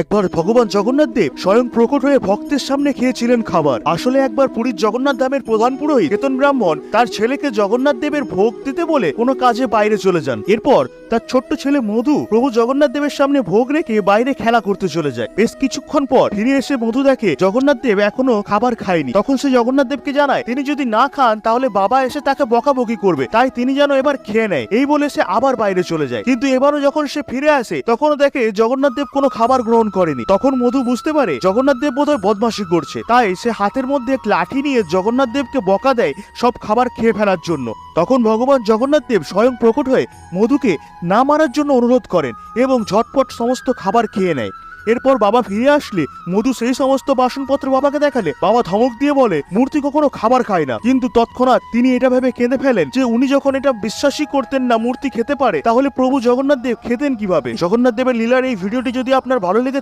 একবার ভগবান জগন্নাথ দেব স্বয়ং প্রকট হয়ে ভক্তের সামনে খেয়েছিলেন খাবার। আসলে একবার পুরীর জগন্নাথ ধামের প্রধান পুরোহিত কেতন ব্রাহ্মণ তার ছেলেকে জগন্নাথ দেবের ভোগ দিতে বলে কোনো কাজে বাইরে চলে যান। এরপর তার ছোট্ট ছেলে মধু প্রভু জগন্নাথ দেবের সামনে ভোগ রেখে বাইরে খেলা করতে চলে যায়। বেশ কিছুক্ষণ পর ফিরে এসে মধু দেখে জগন্নাথ দেব এখনও খাবার খায়নি। তখন সে জগন্নাথ দেবকে জানায়, তিনি যদি না খান তাহলে বাবা এসে তাকে বকাবকি করবে। তাই তিনি যেন এবার খেয়ে নেয়। এই বলে সে আবার বাইরে চলে যায়। কিন্তু এবারও যখন সে ফিরে আসে, তখনও দেখে জগন্নাথ দেব কোনো খাবার গ্রহণ করেনি। তখন মধু বুঝতে পারে জগন্নাথ দেব বোধহয় বদমাসি করছে। তাই সে হাতের মধ্যে এক লাঠি নিয়ে জগন্নাথ দেবকে বকা দেয় সব খাবার খেয়ে ফেলার জন্য। তখন ভগবান জগন্নাথ দেব স্বয়ং প্রকট হয়ে মধুকে না মারার জন্য অনুরোধ করেন এবং ঝটপট সমস্ত খাবার খেয়ে নেয়। এরপর বাবা ফিরে আসলে মধু সেই সমস্ত বাসনপত্র বাবাকে দেখালে। বাবা ধমক দিয়ে বলে, মূর্তি কখনো খাবার খায় না। কিন্তু তৎক্ষণাৎ তিনি এটা ভেবে কেঁদে ফেলেন যে উনি যখন এটা বিশ্বাসই করতেন না মূর্তি খেতে পারে, তাহলে প্রভু জগন্নাথ দেব খেতেন কীভাবে? জগন্নাথ দেবের লীলার এই ভিডিওটি যদি আপনার ভালো লেগে